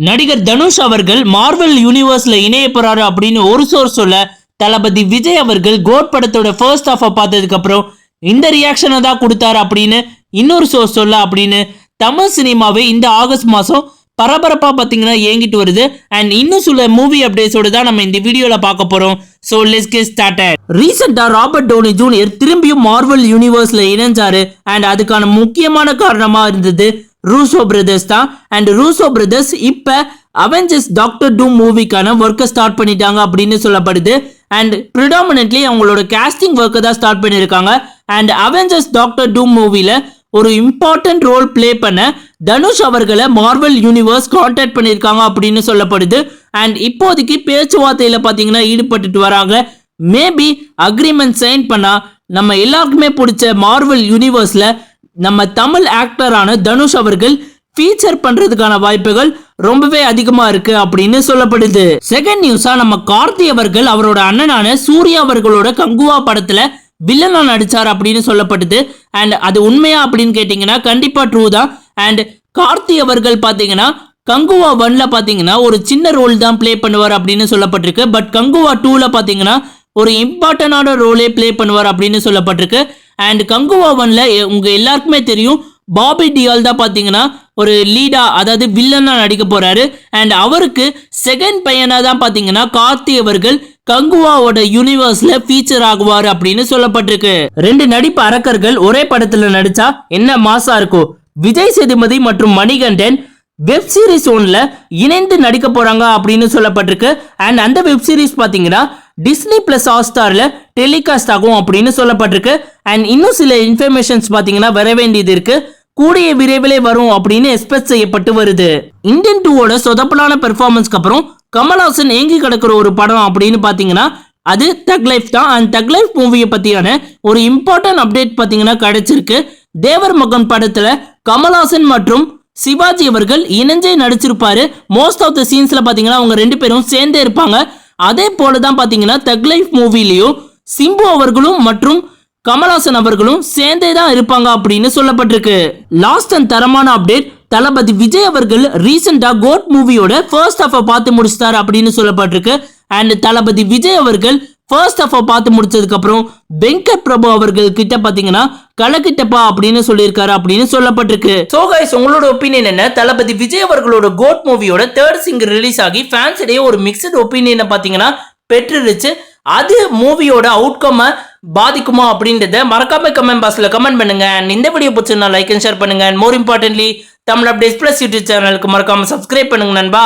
நடிகர் தனுஷ் அவர்கள் மார்வல் யூனிவர்ஸ்ல இணைய போறாரு அப்படின்னு ஒரு சோர் சொல்ல தளபதி விஜய் அவர்கள் கோட் படத்தோட ஃபர்ஸ்ட் ஹாஃபை பார்த்ததுக்கு அப்புறம் இந்த ரியாக்ஷனை தான் கொடுத்தாரு அப்படின்னு இன்னொரு சோர் சொல்ல அப்படின்னு தமிழ் சினிமாவே இந்த ஆகஸ்ட் மாதம் பரபரப்பாக பார்த்தீங்கன்னா ஏங்கிட்டு வருது. அண்ட் இன்னும் சில மூவி அப்டேட்ஸோடு தான் நம்ம இந்த வீடியோவில் பார்க்க போகிறோம் ஸோ லெஸ் கெட் ஸ்டார்டட் ரீசெண்டாக ராபர்ட் டோனி ஜூனியர் திரும்பியும் மார்வல் யூனிவர்ஸில் இணைஞ்சாரு. அண்ட் அதுக்கான முக்கியமான காரணமாக இருந்தது ரூசோ பிரதர்ஸ் தான். அண்ட் ரூசோ பிரதர்ஸ் இப்ப அவெஞ்சர்ஸ் டாக்டர் டூம் மூவிக்கான ஒர்க்கை ஸ்டார்ட் பண்ணிட்டாங்க அப்படின்னு சொல்லப்படுது. அண்ட் ப்ரிடாமினென்ட்லி அவங்களோட கேஸ்டிங் ஒர்க்கை தான் ஸ்டார்ட் பண்ணியிருக்காங்க. அண்ட் அவெஞ்சர்ஸ் டாக்டர் டூம் மூவியில் ஒரு இம்பார்ட்டன்ட் ரோல் ப்ளே பண்ண தனுஷ் அவர்களை மார்வல் யூனிவர்ஸ் கான்டாக்ட் பண்ணியிருக்காங்க அப்படின்னு சொல்லப்படுது. அண்ட் இப்போதைக்கு பேச்சுவார்த்தையில் பார்த்தீங்கன்னா ஈடுபட்டுட்டு வராங்க. மேபி அக்ரிமெண்ட் சைன் பண்ணால் நம்ம எல்லாருக்குமே பிடிச்ச மார்வல் யூனிவர்ஸில் நம்ம தமிழ் ஆக்டரான தனுஷ் அவர்கள் ஃபீச்சர் பண்றதுக்கான வாய்ப்புகள் ரொம்பவே அதிகமா இருக்கு அப்படின்னு சொல்லப்படுது. செகண்ட் நியூஸா நம்ம கார்த்தி அவர்கள் அவரோட அண்ணனான சூர்யா அவர்களோட கங்குவா படத்துல வில்லனா நடிச்சார் அப்படின்னு சொல்லப்படுது. அண்ட் அது உண்மையா அப்படின்னு கேட்டிங்கன்னா கண்டிப்பா ட்ரூ தான். அண்ட் கார்த்தி அவர்கள் பாத்தீங்கன்னா கங்குவா ஒன்ல பாத்தீங்கன்னா ஒரு சின்ன ரோல் தான் ப்ளே பண்ணுவார் அப்படின்னு சொல்லப்பட்டிருக்கு. பட் கங்குவா டூல பாத்தீங்கன்னா ஒரு இம்பார்ட்டன்டான ரோலே ப்ளே பண்ணுவார் அப்படின்னு சொல்லப்பட்டிருக்கு. அண்ட் கங்குவா ஒன்ல உங்கள் எல்லாருக்குமே தெரியும் பாபி டியால் தான் பார்த்தீங்கன்னா ஒரு லீடா அதாவது வில்லனாக நடிக்க போகிறாரு அண்ட் அவருக்கு செகண்ட் பையனாக தான் பார்த்தீங்கன்னா கார்த்தி அவர்கள் கங்குவாவோட யூனிவர்ஸ்ல ஃபீச்சர் ஆகுவார் அப்படின்னு சொல்லப்பட்டிருக்கு. ரெண்டு நடிப்பு அரக்கர்கள் ஒரே படத்துல நடிச்சா என்ன மாசா இருக்கும்? விஜய் சேதுபதி மற்றும் மணிகண்டன் வெப் சீரிஸ் ஒன்ல இணைந்து நடிக்க போறாங்க அப்படின்னு சொல்லப்பட்டிருக்கு. அண்ட் அந்த வெப் சீரிஸ் பாத்தீங்கன்னா டிஸ்னி பிளஸ் ஹாட்ஸ்டார்ல டெலிகாஸ்ட் ஆகும் அப்படின்னு சொல்லப்பட்டிருக்கு. அண்ட் இன்னும் சில இன்ஃபர்மேஷன்ஸ் பாத்தீங்கன்னா வர வேண்டியது இருக்கு. கூடிய விரைவிலே வரும் அப்படின்னு எக்ஸ்பெக்ட் செய்யப்பட்டு வருது. இந்தியன் டூவோட சொதப்பலான பெர்ஃபார்மன்ஸ்க்கு அப்புறம் கமல்ஹாசன் ஏங்கி கிடக்கிற ஒரு படம் அப்படின்னு பாத்தீங்கன்னா அது தக் லைஃப் தான். அண்ட் தக் லைஃப் மூவியை பத்தியான ஒரு இம்பார்ட்டன்ட் அப்டேட் பாத்தீங்கன்னா கிடைச்சிருக்கு. தேவர் மகன் படத்துல கமல்ஹாசன் மற்றும் சிவாஜி அவர்கள் இணைஞ்சே நடிச்சிருப்பாரு. மோஸ்ட் ஆஃப் த சீன்ஸ்ல பாத்தீங்கன்னா அவங்க ரெண்டு பேரும் சேர்ந்தே இருப்பாங்க. அதே போல தான் பாத்தீங்கன்னா தக் லைஃப் மூவிலையும் சிம்பு அவர்களும் மற்றும் கமல்ஹாசன் அவர்களும் சேர்ந்தே தான் இருப்பாங்க அப்படின்னு சொல்லப்பட்டிருக்கு. லாஸ்ட் அண்ட் தரமான அப்டேட் தளபதி விஜய் அவர்கள் ரீசெண்டா கோட் மூவியோட ஃபர்ஸ்ட் ஹாஃபை பார்த்து முடிச்சிட்டாரு அப்படின்னு சொல்லப்பட்டிருக்கு. அண்ட் தளபதி விஜய் அவர்கள் ஃபர்ஸ்ட் ஹாஃபை பார்த்து முடிச்சதுக்கப்புறம் வெங்கட் பிரபு அவர்கள் கிட்ட பார்த்தீங்கன்னா கலக்கிட்டப்பா அப்படின்னு சொல்லியிருக்காரு அப்படின்னு சொல்லப்பட்டிருக்கு. ஸோ கைஸ் உங்களோட ஒப்பீனியன் என்ன? தளபதி விஜய் அவர்களோட கோட் மூவியோட தேர்ட் சிங்கர் ரிலீஸ் ஆகி ஃபேன்ஸ் இடையே ஒரு மிக்சட் ஒப்பீனியனை பார்த்தீங்கன்னா பெற்றுருச்சு. அது மூவியோட அவுட்கம்மை பாதிக்குமா அப்படின்றத மறக்காம கமெண்ட் பாக்ஸில் கமெண்ட் பண்ணுங்க. அண்ட் இந்த வீடியோ பிடிச்சிருந்தா லைக் அண்ட் ஷேர் பண்ணுங்க. And more importantly Tamil updates plus YouTube சேனலுக்கு மறக்காம சப்ஸ்கிரைப் பண்ணுங்க நண்பா.